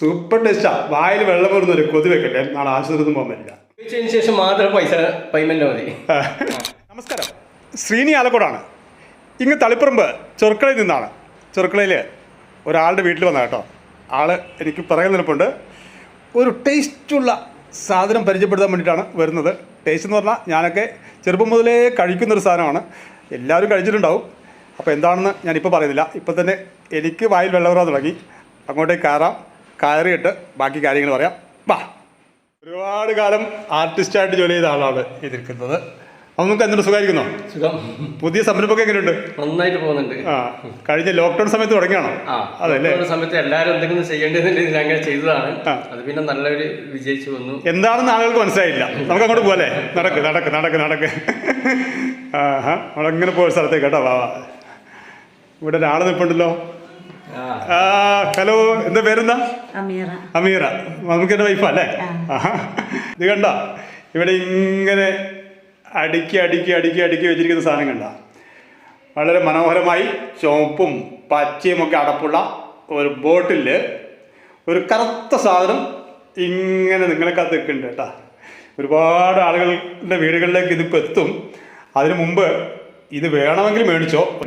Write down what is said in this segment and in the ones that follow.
Super ടേസ്റ്റാ വായിൽ വെള്ളം വരുന്ന ഒരു കൊതി വെക്കട്ടെ നാളെ ആശുപത്രി പോകാൻ പറ്റില്ല. ശേഷം മാത്രം പൈസ പേയ്മെന്റ് മതി. നമസ്കാരം. ശ്രീനി ആലക്കോടാണ്. ഇങ്ങ് തളിപ്പറമ്പ് ചെറുക്കളയിൽ നിന്നാണ്. ചെറുക്കളയിൽ ഒരാളുടെ വീട്ടിൽ വന്ന കേട്ടോ. ആൾ എനിക്ക് പറയാൻ നിൽപ്പുണ്ട്. ഒരു ടേസ്റ്റുള്ള സാധനം പരിചയപ്പെടുത്താൻ വേണ്ടിയിട്ടാണ് വരുന്നത്. ടേസ്റ്റ് എന്ന് പറഞ്ഞാൽ ഞാനൊക്കെ ചെറുപ്പം മുതലേ കഴിക്കുന്നൊരു സാധനമാണ്. എല്ലാവരും കഴിച്ചിട്ടുണ്ടാവും. അപ്പോൾ എന്താണെന്ന് ഞാനിപ്പോൾ പറയുന്നില്ല. ഇപ്പോൾ തന്നെ എനിക്ക് വായിൽ വെള്ളം വരാൻ തുടങ്ങി. അങ്ങോട്ടേക്ക് കയറാം. കയറിയിട്ട് ബാക്കി കാര്യങ്ങൾ പറയാം. വാ. ഒരുപാട് കാലം ആർട്ടിസ്റ്റായിട്ട് ജോലി ചെയ്ത ആളാണ് ഇതിരിക്കുന്നത്. അപ്പോൾ നിങ്ങൾക്ക് എന്തുണ്ട്? സുഖമായിരിക്കുന്നോ? സുഖം. പുതിയ സംരംഭമൊക്കെ എങ്ങനെയുണ്ട്? നന്നായിട്ട് പോകുന്നുണ്ട്. ആ കഴിഞ്ഞ ലോക്ക്ഡൌൺ സമയത്ത് തുടങ്ങിയാണോ? അതല്ലേ? സമയത്ത് എല്ലാവരും എന്തെങ്കിലും ചെയ്യേണ്ടതിന്റെ ഇതിൽ അങ്ങനെ ചെയ്തതാണ്. അത് പിന്നെ നല്ലൊരു വിജയിച്ചു വന്നു. എന്താണെന്ന് ആളുകൾക്ക് മനസ്സിലായില്ല. നമുക്ക് അങ്ങോട്ട് പോകല്ലേ നടക്ക് നടക്ക് നടക്ക് നടക്ക്. ആഹാ നമ്മളങ്ങനെ പോയ സ്ഥലത്തേക്ക് കേട്ടോ? വാ. ഇവിടെ ഒരാൾ നിൽപ്പുണ്ടല്ലോ ഹലോ എന്താ പേരെന്താ? അമീറ. അമീറ. നമുക്ക് എന്റെ വൈഫാ അല്ലേ? ഇത് കണ്ട? ഇവിടെ ഇങ്ങനെ അടുക്കി അടുക്കി അടുക്കി അടുക്കി വെച്ചിരിക്കുന്ന സാധനം കണ്ട? വളരെ മനോഹരമായി ചുവപ്പും പച്ചയും ഒക്കെ അടപ്പുള്ള ഒരു ബോട്ടിൽ ഒരു കറുത്ത സാധനം ഇങ്ങനെ നിങ്ങളെ കാത്ത് നിൽക്കുന്നുണ്ട് കേട്ടാ. ഒരുപാട് ആളുകളുടെ വീടുകളിലേക്ക് ഇതിപ്പോൾ എത്തും. അതിനു മുമ്പ് ഇത് വേണമെങ്കിൽ മേടിച്ചോ.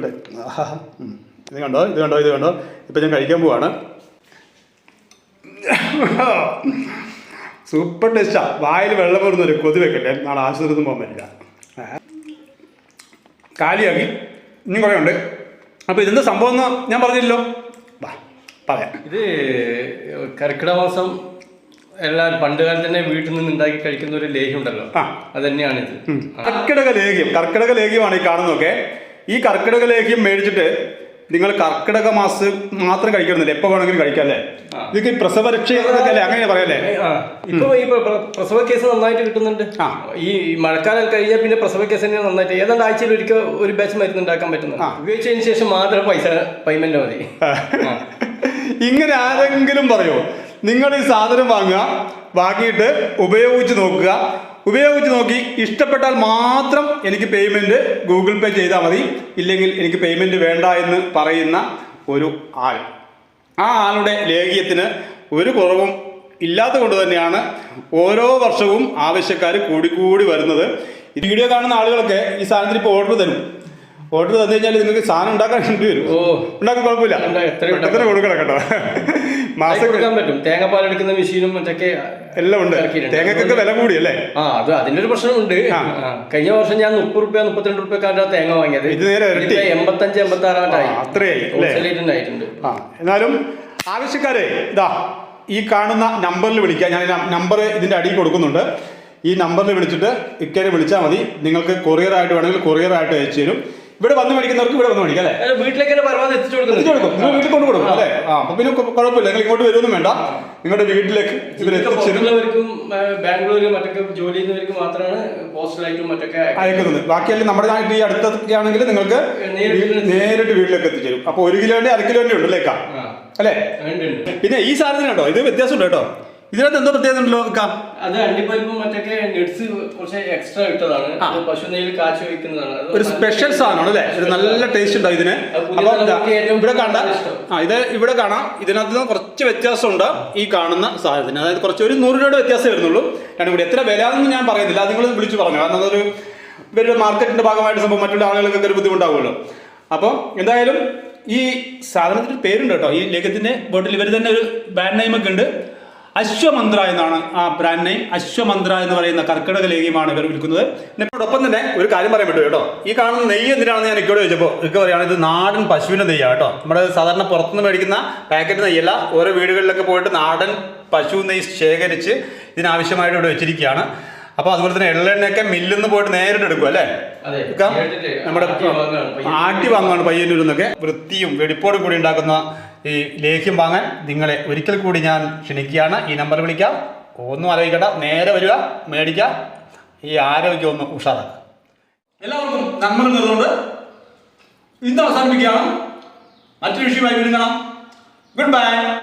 ഇത് കണ്ടോ? ഇത് കണ്ടോ? ഇത് കണ്ടോ? ഇപ്പം ഞാൻ കഴിക്കാൻ പോവാണ്. സൂപ്പർ ടേസ്റ്റാ വായിൽ വെള്ളം വരുന്ന ഒരു കൊതി വെക്കട്ടെ നാളെ ആശുപത്രി പോകാൻ പറ്റില്ല. കാലിയാക്കി. ഇനിയും കുറേ ഉണ്ട്. അപ്പോൾ ഇതെന്ത് സംഭവം എന്ന് ഞാൻ പറഞ്ഞില്ലല്ലോ. വാ പറയാം. ഇത് കർക്കിടക മാസം എല്ലാവരും പണ്ട് കാലത്ത് തന്നെ വീട്ടിൽ നിന്ന് ഉണ്ടാക്കി കഴിക്കുന്ന ഒരു ലേഹ്യം ഉണ്ടല്ലോ. ആ. ഇത്. കർക്കിടക ലേഹ്യം. കർക്കിടക ലേഹ്യമാണ് ഈ കാണുന്നതൊക്കെ. ഈ കർക്കിടക ലേഹ്യം മേടിച്ചിട്ട് നിങ്ങൾ കർക്കിടക മാസം മാത്രം കഴിക്കണമെന്നില്ല എപ്പോ വേണമെങ്കിലും കഴിക്കാം അല്ലേ. ഇതൊക്കെ പ്രസവരക്ഷ അല്ലേ അങ്ങനെ പറയല്ലേ? ഇപ്പൊ ഈ പ്രസവ കേസ് നന്നായിട്ട് കിട്ടുന്നുണ്ട്. ഈ മഴക്കാലം കഴിഞ്ഞാൽ പിന്നെ പ്രസവ കേസ് തന്നെ നന്നായിട്ട്. ഏതാണ്ട് ആഴ്ചയിൽ ഒരിക്കൽ ഒരു ബാച്ച് മരുന്ന് ഉണ്ടാക്കാൻ പറ്റുന്നുണ്ട്. ഉപയോഗിച്ചതിന് ശേഷം മാത്രം പൈസ പേയ്മെന്റ് മതി. ഇങ്ങനെ ആരെങ്കിലും പറയോ? നിങ്ങൾ ഈ സാധനം വാങ്ങുക വാങ്ങിയിട്ട് ഉപയോഗിച്ച് നോക്കുക ഉപയോഗിച്ച് നോക്കി. ഇഷ്ടപ്പെട്ടാൽ മാത്രം എനിക്ക് പേയ്മെന്റ് ഗൂഗിൾ പേ ചെയ്താൽ മതി. ഇല്ലെങ്കിൽ എനിക്ക് പേയ്മെന്റ് വേണ്ട എന്ന് പറയുന്ന ഒരു ആൾ. ആ ആളുടെ ലേഖ്യത്തിന് ഒരു കുറവും ഇല്ലാത്ത കൊണ്ട് തന്നെയാണ് ഓരോ വർഷവും ആവശ്യക്കാർ കൂടിക്കൂടി വരുന്നത്. ഈ വീഡിയോ കാണുന്ന ആളുകളൊക്കെ ഈ സാധനത്തിന് ഇപ്പോൾ ഓർഡർ തരും. ഓർഡർ തന്നു കഴിഞ്ഞാൽ നിങ്ങൾക്ക് സാധനം ഉണ്ടാക്കാൻ വേണ്ടി വരും. ഓ. ഉണ്ടാക്കാൻ കുഴപ്പമില്ല. എത്ര കൊടുക്കണം കേട്ടോ. കൊടുക്കാൻ പറ്റും. തേങ്ങാപ്പാൽ എടുക്കുന്ന മെഷീനും മറ്റൊക്കെ എല്ലാം ഉണ്ട്. തേങ്ങക്കൊക്കെ വില കൂടി അല്ലേ? ആ അത് അതിന്റെ ഒരു പ്രശ്നമുണ്ട് കഴിഞ്ഞ വർഷം ഞാൻ മുപ്പത് റുപ്യ മുപ്പത്തിരണ്ട് റുപ്യക്കാരുടെ തേങ്ങ വാങ്ങിയത്. ഇത് നേരെ എൺപത്തഞ്ച് എൺപത്തി ആറാണ്ടായി അത്രയായിട്ടുണ്ട് അത്രയായി, ആ എന്നാലും ആവശ്യക്കാരെ ഇതാ ഈ കാണുന്ന നമ്പറിൽ വിളിക്കുക ഞാൻ നമ്പർ ഇതിന്റെ അടിയിൽ കൊടുക്കുന്നുണ്ട്. ഈ നമ്പറിൽ വിളിച്ചിട്ട് ഇക്കരെ വിളിച്ചാൽ മതി. നിങ്ങൾക്ക് കൊറിയറായിട്ട് വേണമെങ്കിൽ കൊറിയറായിട്ട് അയച്ചു തരും. ഇവിടെ വന്ന് മേടിക്കുന്നവർക്ക് ഇവിടെ വന്ന് മേടിക്കാം അല്ലേ? വീട്ടിലേക്ക് എത്തിച്ചു കൊടുക്കും. നിങ്ങൾ വീട്ടിൽ കൊണ്ട് കൊടുക്കും അല്ലേ? ആ അപ്പൊ പിന്നെ കുഴപ്പമില്ല. നിങ്ങൾ ഇങ്ങോട്ട് വരുമൊന്നും വേണ്ട. നിങ്ങളുടെ വീട്ടിലേക്ക് ഇവർ എത്തിച്ചു തരും. ബാംഗ്ലൂരിലും മറ്റൊക്കെ ജോലി ചെയ്യുന്നവർക്ക് മാത്രമാണ് പോസ്റ്റലായിട്ടും മറ്റൊക്കെ അയക്കുന്നത്. ബാക്കിയെല്ലാം നമ്മുടെ നാട്ടിൽ ഈ അടുത്തൊക്കെ ആണെങ്കിൽ നിങ്ങൾക്ക് നേരിട്ട് വീട്ടിലേക്ക് എത്തിച്ചേരും അപ്പോൾ ഒരു കിലോന്റെ അര കിലോന്റെ ഉണ്ട് ലേക്കാ ആ, അല്ലേ. പിന്നെ ഈ സാധനം കേട്ടോ ഇത് വ്യത്യാസമുണ്ട് കേട്ടോ. ഇതിനകത്ത് എന്തോ പ്രത്യേകത ഉണ്ടല്ലോ കാ. അത് അണ്ടിപ്പരിപ്പും മറ്റൊക്കെ നെറ്റ്സ് കുറച്ച് എക്സ്ട്രാ ഇട്ടതാണ്. പശു നെയ്യിൽ കാച്ചു വയ്ക്കുന്നതാണ് ഒരു സ്പെഷ്യൽ സാധനമാണ് അല്ലേ? ഒരു നല്ല ടേസ്റ്റ് ഉണ്ടാവും ഇതിന്. അപ്പൊ അപ്പോൾ ഇവിടെ കാണാം കൂടുതൽ ഇഷ്ടം. ആ ഇത് ഇവിടെ കാണാം. ഇതിനകത്ത് നിന്ന് കുറച്ച് വ്യത്യാസമുണ്ട് ഈ കാണുന്ന സാധനത്തിന്. അതായത് കുറച്ച് ഒരു നൂറ് രൂപയുടെ വ്യത്യാസം വരുന്നുള്ളൂ. രണ്ടും കൂടി. എത്ര വില എന്ന് ഞാൻ പറയുന്നില്ല. അത് നിങ്ങൾ വിളിച്ചു പറഞ്ഞു. കാരണം അതൊരു ഇവരുടെ മാർക്കറ്റിന്റെ ഭാഗമായിട്ട് സംഭവം മറ്റുള്ള ആളുകൾക്കൊക്കെ ഒരു ബുദ്ധിമുട്ടാവുമല്ലോ. അപ്പോൾ എന്തായാലും ഈ സാധനത്തിന് പേരുണ്ട് കേട്ടോ. ഈ ലേഖത്തിന്റെ ബോട്ടിൽ ഇവർ തന്നെ ഒരു ബാൻഡ് നെയിമൊക്കെ ഉണ്ട്. അശ്വമന്ത്ര എന്നാണ് ആ ബ്രാൻഡ് നെയിം അശ്വമന്ത്ര എന്ന് പറയുന്ന കർക്കിടക ലേഖ്യമാണ് ഇവർ വിൽക്കുന്നത്. എന്നോടൊപ്പം തന്നെ ഒരു കാര്യം പറയാൻ പറ്റും കേട്ടോ? ഈ കാണുന്ന നെയ്യ് എന്തിനാണെന്ന് ഞാൻ ഇക്കോട് ചോദിച്ചപ്പോൾ ഇക്ക പറയുകയാണ് ഇത് നാടൻ പശുവിന്റെ നെയ്യാണ് കേട്ടോ. നമ്മുടെ സാധാരണ പുറത്തുനിന്ന് മേടിക്കുന്ന പാക്കറ്റ് നെയ്യല്ല ഓരോ വീടുകളിലൊക്കെ പോയിട്ട് നാടൻ പശു നെയ്യ് ശേഖരിച്ച് ഇതിനാവശ്യമായിട്ട് ഇവിടെ വെച്ചിരിക്കുകയാണ്. അപ്പൊ അതുപോലെ തന്നെ എള്ളെണ്ണയൊക്കെ മില്ലിൽ നിന്ന് പോയിട്ട് നേരിട്ട് എടുക്കും അല്ലേ? നമ്മുടെ ആട്ടി വാങ്ങുകയാണ് പയ്യന്നൂരിൽ നിന്നൊക്കെ വൃത്തിയും വെടിപ്പോടും കൂടി ഉണ്ടാക്കുന്ന ഈ ലേഹ്യം വാങ്ങാൻ നിങ്ങളെ ഒരിക്കൽ കൂടി ഞാൻ ക്ഷണിക്കുകയാണ്. ഈ നമ്പർ വിളിക്കാം. ഒന്നും ആലോചിക്കട്ടെ നേരെ വരിക. മേടിക്കാം. ഈ ആരോഗ്യം ഒന്ന് ഉഷാറാക്കുക എല്ലാവർക്കും നന്മ നിന്നുകൊണ്ട് ഇന്ന് അവസാനിപ്പിക്കുകയാണ്. മറ്റൊരു വിഷയമായി വീണ്ടും ഗുഡ് ബൈ